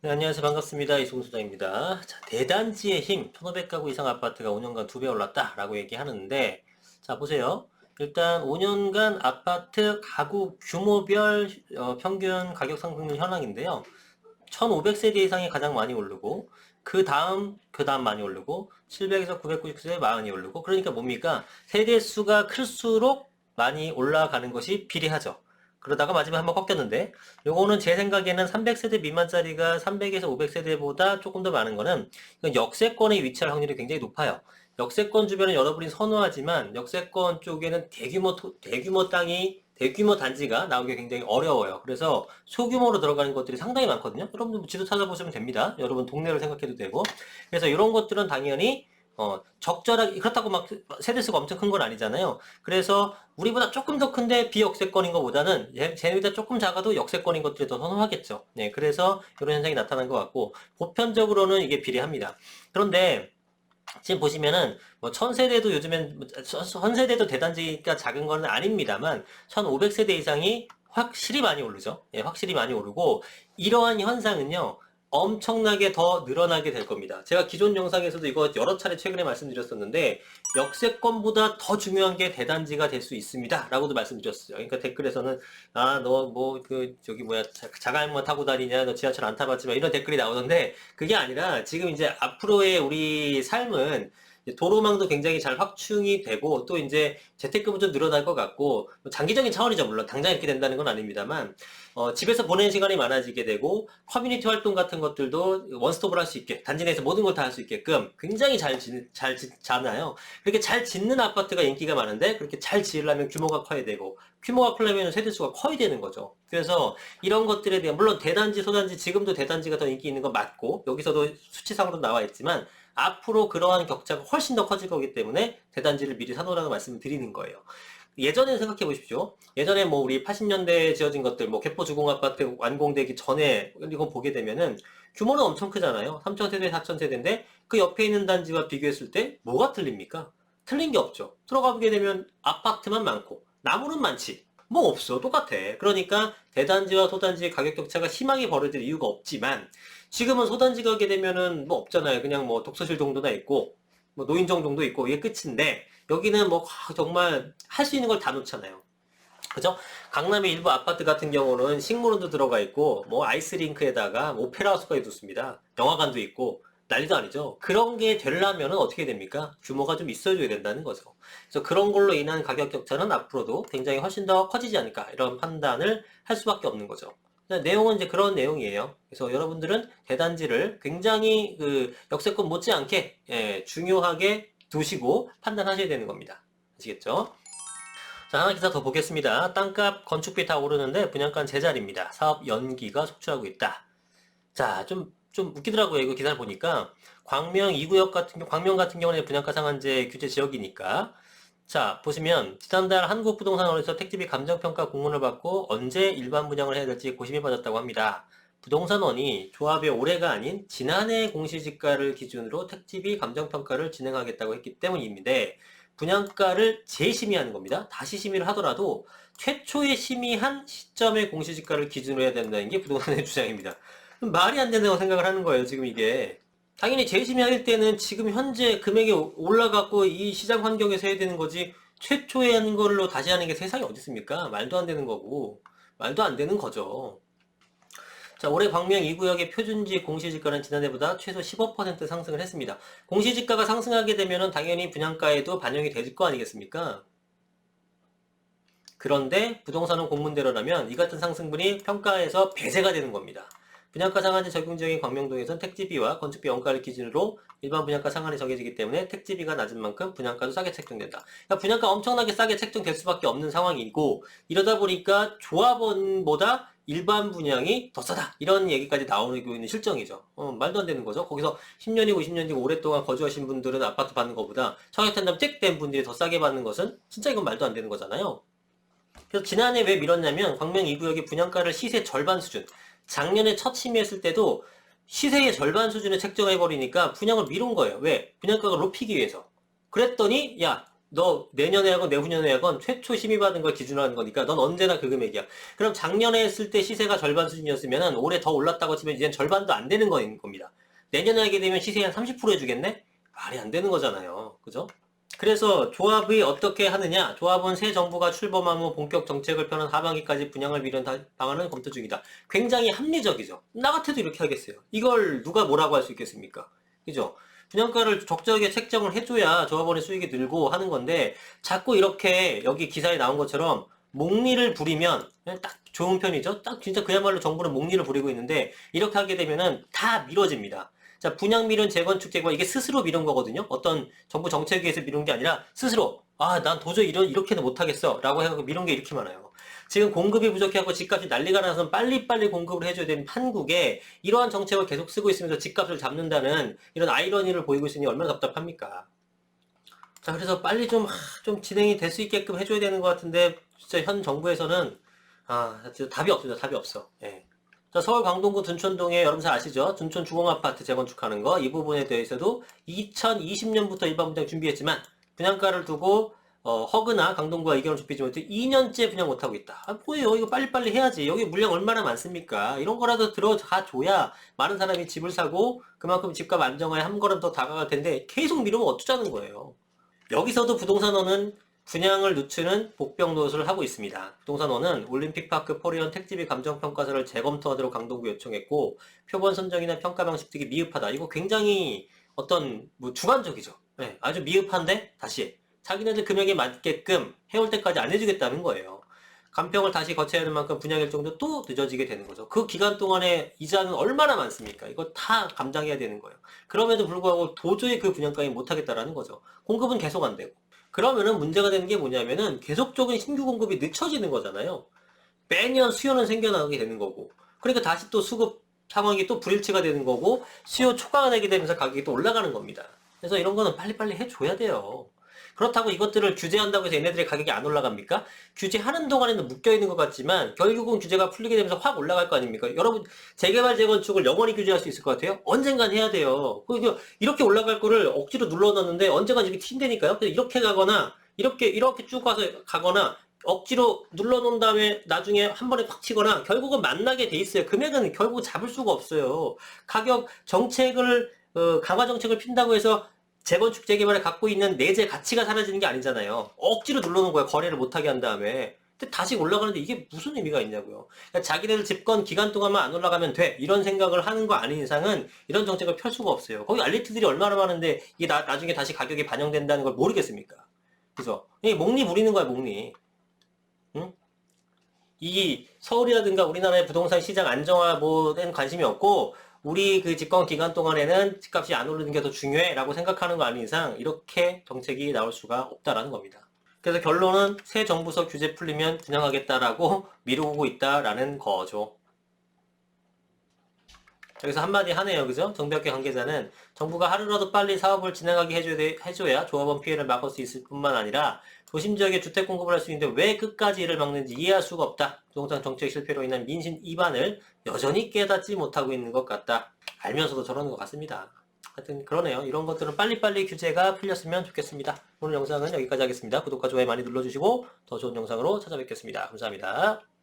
네, 안녕하세요. 반갑습니다. 이승훈 소장입니다. 자, 대단지의 힘, 1500가구 이상 아파트가 5년간 2배 올랐다라고 얘기하는데, 자, 보세요. 일단 5년간 아파트 가구 규모별 어, 평균 가격 상승률 현황인데요. 1500세대 이상이 가장 많이 오르고, 그 다음, 그 다음 많이 오르고, 700에서 999세대 많이 오르고, 그러니까 뭡니까? 세대 수가 클수록 많이 올라가는 것이 비례하죠. 그러다가 마지막에 한번 꺾였는데, 요거는 제 생각에는 300세대 미만짜리가 300에서 500세대보다 조금 더 많은 거는 역세권에 위치할 확률이 굉장히 높아요. 역세권 주변은 여러분이 선호하지만 역세권 쪽에는 대규모 토- 대규모 땅이 대규모 단지가 나오기 굉장히 어려워요. 그래서 소규모로 들어가는 것들이 상당히 많거든요. 여러분들 지도 찾아보시면 됩니다. 여러분 동네를 생각해도 되고. 그래서 이런 것들은 당연히 어, 적절하게 그렇다고 막 세대수가 엄청 큰 건 아니잖아요. 그래서 우리보다 조금 더 큰데 비역세권인 것보다는 얘- 쟤네보다 조금 작아도 역세권인 것들이 더 선호하겠죠. 네, 그래서 이런 현상이 나타난 것 같고 보편적으로는 이게 비례합니다. 그런데 지금 보시면은 뭐 1000세대도 요즘엔 뭐 천- 천세대도 대단지가 작은 건 아닙니다만 1500세대 이상이 확실히 많이 오르죠. 예, 확실히 많이 오르고 이러한 현상은요. 엄청나게 더 늘어나게 될 겁니다. 제가 기존 영상에서도 이거 여러 차례 최근에 말씀드렸었는데 역세권보다 더 중요한 게 대단지가 될 수 있습니다. 라고도 말씀드렸어요. 그러니까 댓글에서는 아 너 뭐 그 저기 뭐야 자- 자가용만 타고 다니냐 너 지하철 안 타봤지만 이런 댓글이 나오던데 그게 아니라 지금 이제 앞으로의 우리 삶은 도로망도 굉장히 잘 확충이 되고 또 이제 재택근무 좀 늘어날 것 같고 뭐 장기적인 차원이죠. 물론 당장 이렇게 된다는 건 아닙니다만. 어, 집에서 보내는 시간이 많아지게 되고 커뮤니티 활동 같은 것들도 원스톱을 할 수 있게 단지 내에서 모든 걸 다 할 수 있게끔 굉장히 잘, 짓, 잘 짓, 잖아요? 그렇게 잘 짓는 아파트가 인기가 많은데 그렇게 잘 지으려면 규모가 커야 되고 규모가 크려면 세대수가 커야 되는 거죠. 그래서 이런 것들에 대한 물론 대단지 소단지 지금도 대단지가 더 인기 있는 건 맞고 여기서도 수치상으로 나와 있지만 앞으로 그러한 격차가 훨씬 더 커질 거기 때문에 대단지를 미리 사놓으라는 말씀을 드리는 거예요. 예전에 생각해 보십시오. 예전에 뭐 우리 80년대에 지어진 것들, 뭐 개포 주공 아파트 완공되기 전에 이거 보게 되면은 규모는 엄청 크잖아요. 3,000세대, 4,000세대인데 그 옆에 있는 단지와 비교했을 때 뭐가 틀립니까? 틀린 게 없죠. 들어가 보게 되면 아파트만 많고 나무는 많지. 뭐 없어. 똑같아. 그러니까 대단지와 소단지의 가격 격차가 심하게 벌어질 이유가 없지만 지금은 소단지 가게 되면은 뭐 없잖아요. 그냥 뭐 독서실 정도나 있고 뭐 노인정 정도 있고 이게 끝인데 여기는 뭐 아, 정말 할 수 있는 걸 다 놓잖아요. 그죠? 강남의 일부 아파트 같은 경우는 식물원도 들어가 있고 뭐 아이스링크에다가 뭐 오페라 하우스까지 뒀습니다. 영화관도 있고 난리도 아니죠. 그런 게 되려면 어떻게 됩니까? 규모가 좀 있어줘야 된다는 거죠. 그래서 그런 걸로 인한 가격 격차는 앞으로도 굉장히 훨씬 더 커지지 않을까 이런 판단을 할 수밖에 없는 거죠. 네, 내용은 이제 그런 내용이에요. 그래서 여러분들은 대단지를 굉장히 그 역세권 못지않게 예, 중요하게 두시고 판단하셔야 되는 겁니다. 아시겠죠? 자, 하나 기사 더 보겠습니다. 땅값, 건축비 다 오르는데 분양가는 제자리입니다. 사업 연기가 속출하고 있다. 자, 좀, 좀 웃기더라고요. 이거 기사를 보니까. 광명 2구역 같은 경우, 광명 같은 경우는 분양가 상한제 규제 지역이니까. 자, 보시면, 지난달 한국부동산원에서 택지비 감정평가 공문을 받고 언제 일반 분양을 해야 될지 고심이 받았다고 합니다. 부동산원이 조합의 올해가 아닌 지난해 공시지가를 기준으로 택지비 감정평가를 진행하겠다고 했기 때문입니다. 분양가를 재심의하는 겁니다. 다시 심의를 하더라도 최초에 심의한 시점의 공시지가를 기준으로 해야 된다는 게 부동산의 주장입니다. 말이 안 된다고 생각을 하는 거예요, 지금 이게. 당연히 재심의할 때는 지금 현재 금액이 올라갔고 이 시장 환경에서 해야 되는 거지 최초에 하는 걸로 다시 하는 게 세상에 어디 있습니까? 말도 안 되는 거고 말도 안 되는 거죠. 자, 올해 광명 2구역의 표준지 공시지가는 지난해보다 최소 15% 상승을 했습니다. 공시지가가 상승하게 되면은 당연히 분양가에도 반영이 될 거 아니겠습니까? 그런데 부동산은 공문대로라면 이 같은 상승분이 평가에서 배제가 되는 겁니다. 분양가 상한제 적용 지역인 광명동에선 택지비와 건축비 원가를 기준으로 일반 분양가 상한이 정해지기 때문에 택지비가 낮은 만큼 분양가도 싸게 책정된다. 그러니까 분양가 엄청나게 싸게 책정될 수밖에 없는 상황이고 이러다 보니까 조합원보다 일반 분양이 더 싸다 이런 얘기까지 나오고 있는 실정이죠. 어, 말도 안 되는 거죠. 거기서 10년이고 20년이고 오랫동안 거주하신 분들은 아파트 받는 것보다 청약한다면 잭된 분들이 더 싸게 받는 것은 진짜 이건 말도 안 되는 거잖아요. 그래서 지난해 왜 밀었냐면 광명 2구역의 분양가를 시세 절반 수준 작년에 첫 심의했을 때도 시세의 절반 수준에 책정해버리니까 분양을 미룬 거예요. 왜? 분양가가 높이기 위해서. 그랬더니 야 너 내년에 하건 내후년에 하건 최초 심의받은 걸 기준으로 하는 거니까 넌 언제나 그 금액이야. 그럼 작년에 했을 때 시세가 절반 수준이었으면 올해 더 올랐다고 치면 이젠 절반도 안 되는 거인 겁니다. 내년에 하게 되면 시세 한 30% 해주겠네? 말이 안 되는 거잖아요. 그죠? 그래서 조합이 어떻게 하느냐? 조합은 새 정부가 출범한 후 본격 정책을 펴는 하반기까지 분양을 미룬 다- 방안을 검토 중이다. 굉장히 합리적이죠. 나 같아도 이렇게 하겠어요. 이걸 누가 뭐라고 할 수 있겠습니까? 그죠? 분양가를 적절하게 책정을 해줘야 조합원의 수익이 늘고 하는 건데 자꾸 이렇게 여기 기사에 나온 것처럼 목리를 부리면 딱 좋은 편이죠. 딱 진짜 그야말로 정부는 목리를 부리고 있는데 이렇게 하게 되면은 다 미뤄집니다. 자, 분양 미룬 재건축 재개발 이게 스스로 미룬 거거든요. 어떤 정부 정책에 의해서 미룬 게 아니라 스스로 아, 난 도저히 이런 이렇게는 못 하겠어. 라고 해서 미룬 게 이렇게 많아요. 지금 공급이 부족해갖고 집값이 난리가 나서 빨리빨리 공급을 해줘야 되는 판국에 이러한 정책을 계속 쓰고 있으면서 집값을 잡는다는 이런 아이러니를 보이고 있으니 얼마나 답답합니까? 자, 그래서 빨리 좀, 하, 좀 진행이 될 수 있게끔 해줘야 되는 것 같은데, 진짜 현 정부에서는, 아, 답이 없습니다. 답이 없어. 예. 자, 서울 강동구 둔촌동에 여러분 잘 아시죠? 둔촌 주공아파트 재건축하는 거, 이 부분에 대해서도 2020년부터 일반 분양 준비했지만, 분양가를 두고, 어, 허그나 강동구가 의견을 좁히지 못해 2년째 분양 못하고 있다. 아, 뭐예요? 이거 빨리빨리 해야지. 여기 물량 얼마나 많습니까? 이런 거라도 들어가 줘야 많은 사람이 집을 사고, 그만큼 집값 안정화에 한 걸음 더 다가갈 텐데, 계속 미루면 어쩌자는 거예요. 여기서도 부동산원은 분양을 늦추는 복병 노릇을 하고 있습니다. 부동산원은 올림픽파크 포리언 택지비 감정평가서를 재검토하도록 강동구 요청했고 표본 선정이나 평가 방식 등이 미흡하다. 이거 굉장히 어떤 뭐 주관적이죠. 네, 아주 미흡한데 다시 자기네들 금액에 맞게끔 해올 때까지 안 해주겠다는 거예요. 감평을 다시 거쳐야 하는 만큼 분양 일정도 또 늦어지게 되는 거죠. 그 기간 동안에 이자는 얼마나 많습니까? 이거 다 감당해야 되는 거예요. 그럼에도 불구하고 도저히 그 분양가에 못하겠다라는 거죠. 공급은 계속 안 되고. 그러면은 문제가 되는 게 뭐냐면은 계속적인 신규 공급이 늦춰지는 거잖아요. 매년 수요는 생겨나게 되는 거고. 그러니까 다시 또 수급 상황이 또 불일치가 되는 거고 수요 초과가 되게 되면서 가격이 또 올라가는 겁니다. 그래서 이런 거는 빨리빨리 해줘야 돼요. 그렇다고 이것들을 규제한다고 해서 얘네들의 가격이 안 올라갑니까? 규제하는 동안에는 묶여있는 것 같지만 결국은 규제가 풀리게 되면서 확 올라갈 거 아닙니까? 여러분 재개발 재건축을 영원히 규제할 수 있을 것 같아요? 언젠간 해야 돼요. 이렇게 올라갈 거를 억지로 눌러놨는데 언젠간 이렇게 튄다니까요? 이렇게 가거나 이렇게 이렇게 쭉 가서 가거나 억지로 눌러놓은 다음에 나중에 한 번에 확 치거나 결국은 만나게 돼 있어요. 금액은 결국 잡을 수가 없어요. 가격 정책을 어, 강화 정책을 핀다고 해서 재건축 재개발에 갖고 있는 내재 가치가 사라지는 게 아니잖아요. 억지로 눌러놓은 거야. 거래를 못하게 한 다음에. 근데 다시 올라가는데 이게 무슨 의미가 있냐고요. 그러니까 자기네들 집권 기간 동안만 안 올라가면 돼. 이런 생각을 하는 거 아닌 이상은 이런 정책을 펼 수가 없어요. 거기 알리트들이 얼마나 많은데 이게 나, 나중에 다시 가격이 반영된다는 걸 모르겠습니까? 그죠? 이게 목리 부리는 거야, 목리. 응? 이 서울이라든가 우리나라의 부동산 시장 안정화 뭐엔 관심이 없고 우리 그 집권 기간 동안에는 집값이 안 오르는 게 더 중요해라고 생각하는 거 아닌 이상 이렇게 정책이 나올 수가 없다라는 겁니다. 그래서 결론은 새 정부서 규제 풀리면 분양하겠다라고 미루고 있다라는 거죠. 여기서 한마디 하네요. 그죠? 정비학계 관계자는 정부가 하루라도 빨리 사업을 진행하게 해줘야, 돼- 해줘야 조합원 피해를 막을 수 있을 뿐만 아니라 도심 지역에 주택 공급을 할 수 있는데 왜 끝까지 이를 막는지 이해할 수가 없다. 부동산 정책 실패로 인한 민심 이반을 여전히 깨닫지 못하고 있는 것 같다. 알면서도 저러는 것 같습니다. 하여튼 그러네요. 이런 것들은 빨리빨리 규제가 풀렸으면 좋겠습니다. 오늘 영상은 여기까지 하겠습니다. 구독과 좋아요 많이 눌러주시고 더 좋은 영상으로 찾아뵙겠습니다. 감사합니다.